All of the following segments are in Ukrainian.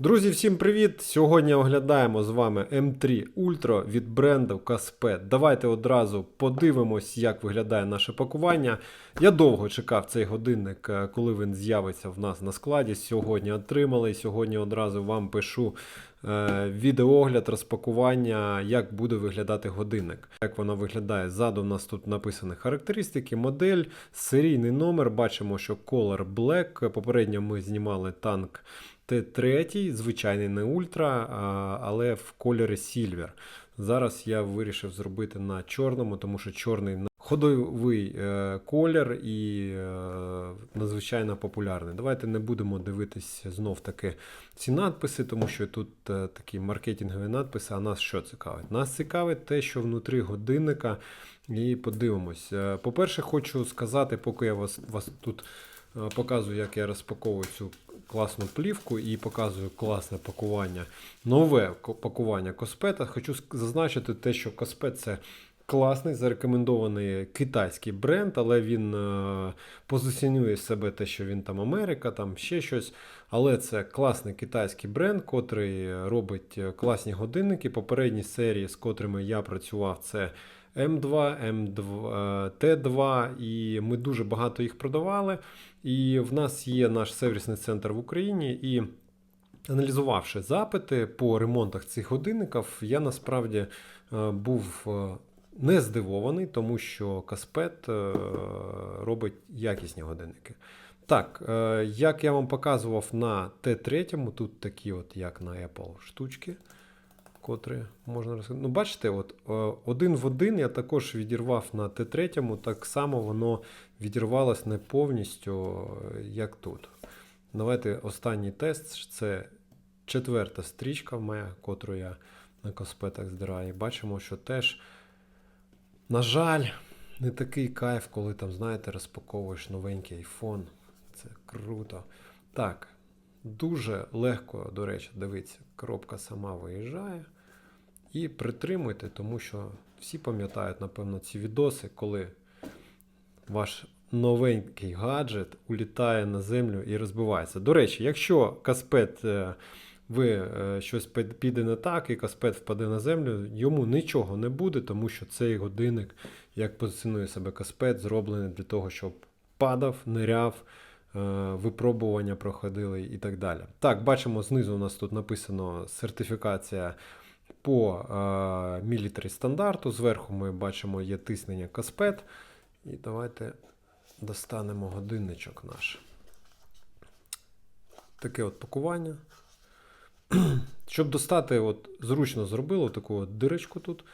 Друзі, всім привіт! Сьогодні оглядаємо з вами M3 Ultra від бренду Caspet. Давайте одразу подивимось, як виглядає наше пакування. Я довго чекав цей годинник, е, коли він з'явиться в нас на складі. Сьогодні отримали. Сьогодні одразу вам пишу е, відеогляд розпакування, як буде виглядати годинник. Як воно виглядає? Ззаду у нас тут написані характеристики, модель, серійний номер. Бачимо, що Color Black. Попередньо ми знімали танк. Т3, звичайний не ультра, але в кольорі Silver. Зараз я вирішив зробити на чорному, тому що чорний ходовий е, колір і е, надзвичайно популярний. Давайте не будемо дивитись знов таки ці надписи, тому що тут е, такі маркетингові надписи. А нас що цікавить? Нас цікавить те, що внутрі годинника. І подивимось. По-перше, хочу сказати, поки я вас, вас тут показую, як я розпаковую цю класну плівку і показую класне пакування, нове пакування Коспета. Хочу зазначити те, що Коспет це класний, зарекомендований китайський бренд, але він е, позиціонує себе те, що він там Америка, там ще щось. Але це класний китайський бренд, котрий робить е, класні годинники. Попередні серії, з котрими я працював, це М2, М2, е, Т2, і ми дуже багато їх продавали. І в нас є наш сервісний центр в Україні. І аналізувавши запити по ремонтах цих годинників, я насправді е, був е, не здивований, тому що Каспет е, робить якісні годинники. Так, як я вам показував на Т3, тут такі, от як на Apple штучки, котрі можна розказати. Ну, бачите, от е, один в один я також відірвав на Т3, так само воно відірвалось не повністю, е, як тут. Давайте останній тест. Це четверта стрічка моя, котру я на коспетах здираю. Бачимо, що теж, на жаль, не такий кайф, коли там, знаєте, розпаковуєш новенький iPhone. Це круто. Так, дуже легко, до речі, дивіться, коробка сама виїжджає. І притримуйте, тому що всі пам'ятають, напевно, ці відоси, коли ваш новенький гаджет улітає на землю і розбивається. До речі, якщо каспет е, ви е, щось піде не так, і каспет впаде на землю, йому нічого не буде, тому що цей годинник, як позиціонує себе каспет, зроблений для того, щоб падав, ниряв. е, Випробування проходили і так далі. Так, бачимо, знизу у нас тут написано сертифікація по е, мілітарі стандарту. Зверху ми бачимо є тиснення каспет. І давайте достанемо годинничок наш. Таке от пакування. Щоб достати, от зручно зробили таку от дирочку тут.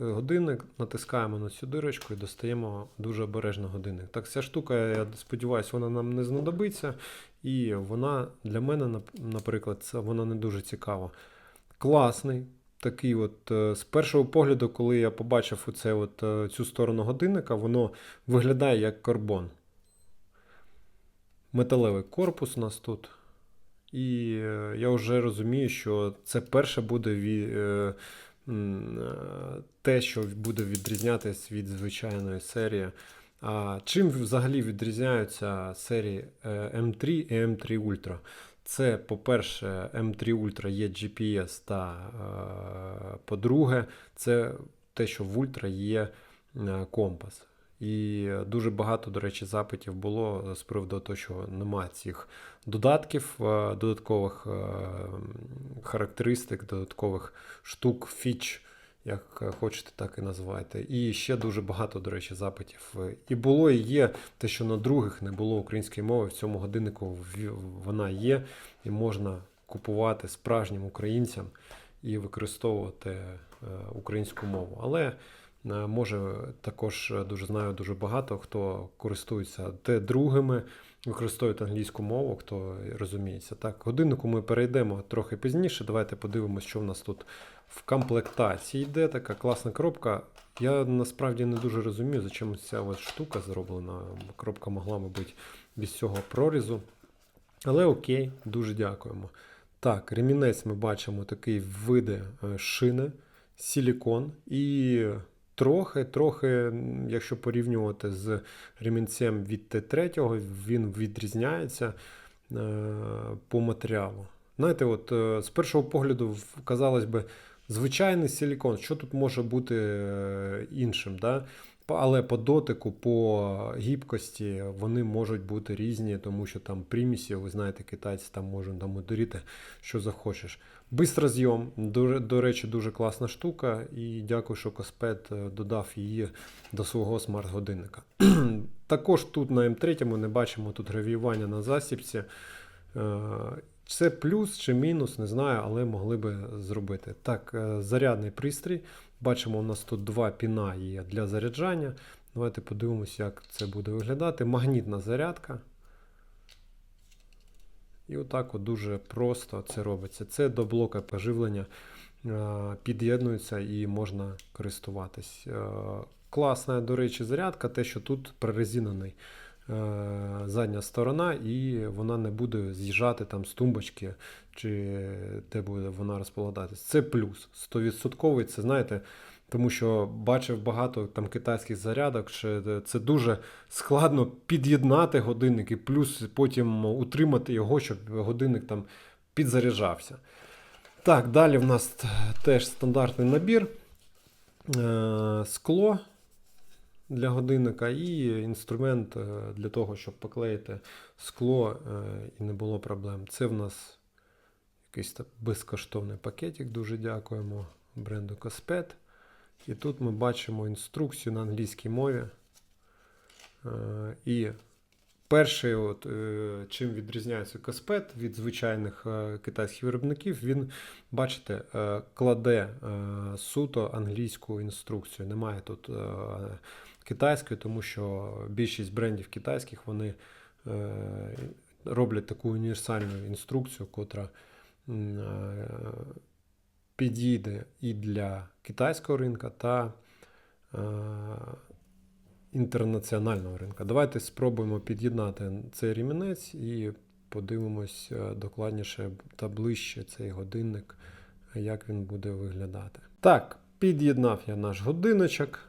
Е, Годинник, натискаємо на цю дирочку і достаємо дуже обережно годинник. Так, ця штука, я сподіваюся, вона нам не знадобиться. І вона для мене, наприклад, це вона не дуже цікава. Класний. Такий от е, з першого погляду, коли я побачив оце от, е, цю сторону годинника, воно виглядає як карбон. Металевий корпус у нас тут. І е, я вже розумію, що це перше буде ві- м, е, те, що буде відрізнятися від звичайної серії. А чим взагалі відрізняються серії е, M3 і M3 Ultra? Це, по-перше, M3 Ultra є GPS, та е, по-друге, це те, що в Ultra є е, компас. І дуже багато, до речі, запитів було з приводу того, що немає цих додатків, е, додаткових характеристик, додаткових штук, фіч, як е, хочете, так і називайте. І ще дуже багато, до речі, запитів. І було, і є те, що на других не було української мови. В цьому годиннику вона є, і можна купувати справжнім українцям і використовувати е, українську мову. Але може також е, дуже знаю дуже багато хто користується те другими, використовують англійську мову, хто розуміється. Так, годиннику ми перейдемо трохи пізніше. Давайте подивимося, що в нас тут в комплектації йде. Така класна коробка. Я насправді не дуже розумію, за чим ця от штука зроблена. Коробка могла, мабуть, без цього прорізу. Але окей, дуже дякуємо. Так, ремінець ми бачимо такий види е, шини, силікон і трохи, трохи, якщо порівнювати з ремінцем від Т3, він відрізняється е, по матеріалу. Знаєте, от е, з першого погляду, казалось би, звичайний силікон, що тут може бути е, іншим? Да? Але по дотику, по гібкості вони можуть бути різні, тому що там примісі, ви знаєте, китайці там можуть там удуріти, що захочеш. Бистрозйом, до, до речі, дуже класна штука, і дякую, що Каспет е, додав її до свого смарт-годинника. Також тут на М3 не бачимо тут гравіювання на засібці. Е, Це плюс чи мінус, не знаю, але могли би зробити. Так, е, зарядний пристрій. Бачимо, у нас тут два піна є для заряджання. Давайте подивимося, як це буде виглядати. Магнітна зарядка. І отак от дуже просто це робиться. Це до блока поживлення е, під'єднується і можна користуватись. Е, Класна, до речі, зарядка, те, що тут прорезинений задня сторона, і вона не буде з'їжджати там з тумбочки, чи де буде вона розполагатись. Це плюс 100%. Це знаєте, тому що бачив багато там китайських зарядок, що це дуже складно під'єднати годинник і плюс потім утримати його, щоб годинник там підзаряджався. Так, далі в нас теж стандартний набір. Е, Скло для годинника і інструмент е, для того, щоб поклеїти скло е, і не було проблем. Це в нас якийсь так безкоштовний пакетик. Дуже дякуємо бренду Коспет. І тут ми бачимо інструкцію на англійській мові. Е, І перший, от, чим відрізняється Каспет від звичайних китайських виробників, він, бачите, кладе суто англійську інструкцію. Немає тут китайської, тому що більшість брендів китайських вони е, роблять таку універсальну інструкцію, котра е, підійде і для китайського ринка та е, інтернаціонального ринку. Давайте спробуємо під'єднати цей ремінець і подивимось докладніше та ближче цей годинник, як він буде виглядати. Так, під'єднав я наш годиночок.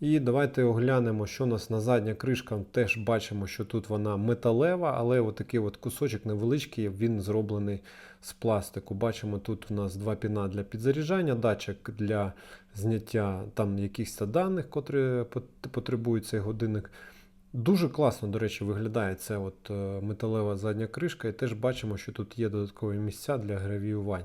І давайте оглянемо, що у нас на задня кришка. Теж бачимо, що тут вона металева, але отакий от кусочок невеличкий, він зроблений з пластику. Бачимо, тут у нас два піна для підзаряджання, датчик для зняття там якихось даних, котрі пот- потребує цей годинник. Дуже класно, до речі, виглядає ця от е, металева задня кришка, і теж бачимо, що тут є додаткові місця для гравіювань.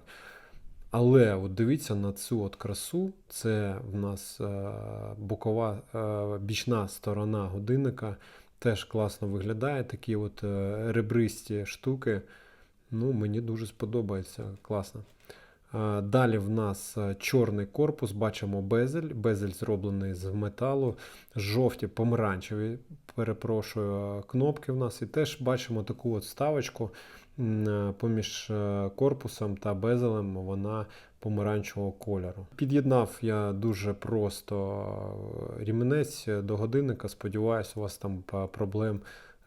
Але от дивіться на цю от красу. Це в нас е, бокова е, бічна сторона годинника. Теж класно виглядає. Такі от е, ребристі штуки. Ну, мені дуже сподобається. Класно. Далі в нас чорний корпус, бачимо безель. Безель зроблений з металу, жовті помаранчеві, перепрошую, кнопки в нас. І теж бачимо таку от ставочку поміж е, корпусом та безелем, вона помаранчевого кольору. Під'єднав я дуже просто е, рівнець до годинника. Сподіваюся, у вас там е, проблем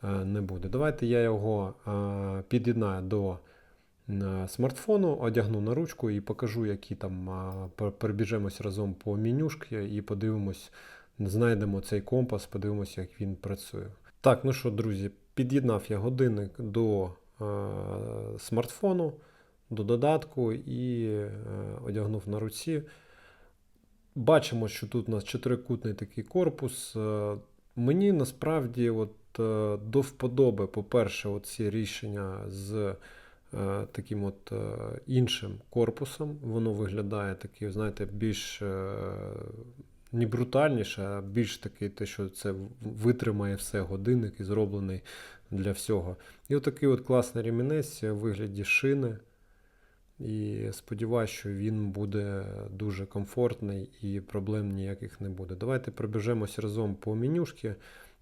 е, не буде. Давайте я його е, під'єднаю до смартфону, одягну на ручку і покажу, які там перебіжемось разом по менюшки і подивимось, знайдемо цей компас, подивимося, як він працює. Так, ну що, друзі, під'єднав я годинник до е, смартфону, до додатку і е, одягнув на руці. Бачимо, що тут у нас чотирикутний такий корпус. Е, Мені насправді от, е, до вподоби, по-перше, ці рішення з е, таким от е, іншим корпусом. Воно виглядає таке, знаєте, більш е, не брутальніше, а більш такий, те, що це витримає все годинник і зроблений для всього. І отакий от класний ремінець у вигляді шини. І сподіваюся, що він буде дуже комфортний і проблем ніяких не буде. Давайте пробіжемось разом по менюшки,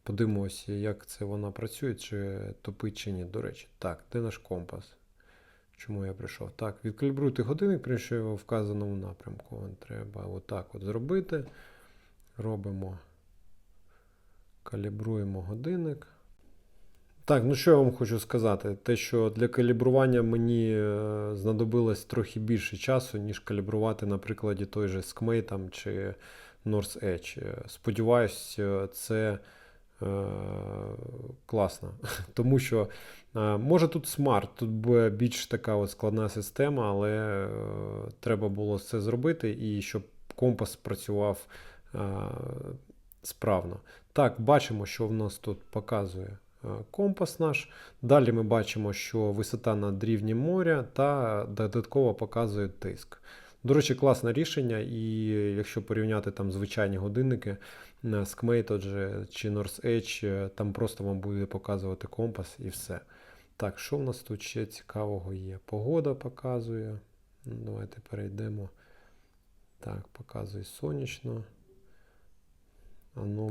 подивимося, як це вона працює, чи топить чи ні. До речі, так, де наш компас? Чому я прийшов? Так, відкалібруйте годинник, при що його в вказаному напрямку. Треба отак от зробити. Робимо, калібруємо годинник. Так, ну що я вам хочу сказати? Те, що для калібрування мені е, знадобилось трохи більше часу, ніж калібрувати на прикладі той же Skmate там, чи North Edge. Е, Сподіваюсь, е, це Е, класно. Тому що е, може тут смарт, тут буде більш така от складна система, але е, треба було це зробити і щоб компас працював е, справно. Так, бачимо, що в нас тут показує компас наш. Далі ми бачимо, що висота над рівнем моря та додатково показує тиск. До речі, класне рішення, і якщо порівняти там звичайні годинники е, Skmate же, чи North Edge, е, там просто вам буде показувати компас і все. Так, що в нас тут ще цікавого є? Погода показує. Ну, Давайте перейдемо. Так, показує сонячно. Ну,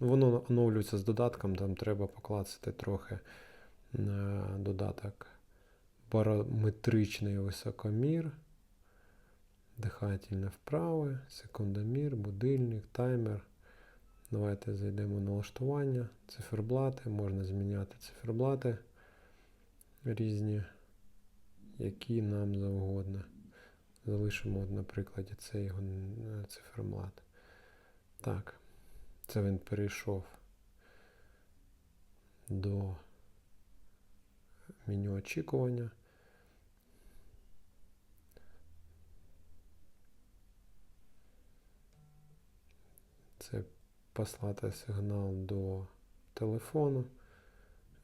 воно оновлюється з додатком, там треба покласти трохи на додаток. Барометричний високомір. Дихательне вправи, секундомір, будильник, таймер. Давайте зайдемо в налаштування, циферблати, можна зміняти циферблати різні, які нам завгодно. Залишимо, от, на прикладі, цей циферблат. Так, це він перейшов до меню очікування. Це послати сигнал до телефону.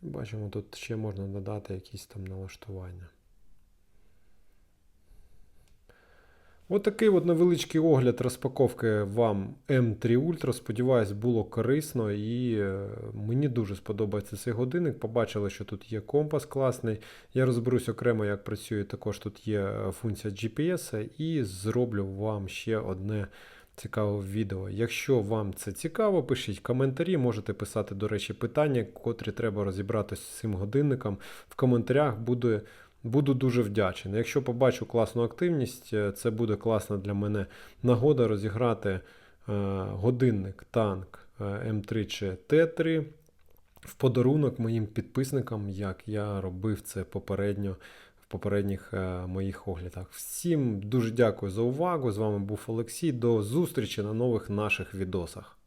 Бачимо, тут ще можна додати якісь там налаштування. Отакий от невеличкий огляд розпаковки вам M3 Ultra. Сподіваюсь, було корисно і е, мені дуже сподобається цей годинник. Побачили, що тут є компас класний. Я розберусь окремо, як працює. Також тут є е, функція GPS, і зроблю вам ще одне цікаве відео. Якщо вам це цікаво, пишіть коментарі, можете писати, до речі, питання, котрі треба розібратися з цим годинником. В коментарях буде. Буду дуже вдячний. Якщо побачу класну активність, е, це буде класна для мене нагода розіграти е, годинник танк е, М3 чи Т3 в подарунок моїм підписникам, як я робив це попередньо в попередніх моїх оглядах. Всім дуже дякую за увагу. З вами був Олексій. До зустрічі на нових наших відосах.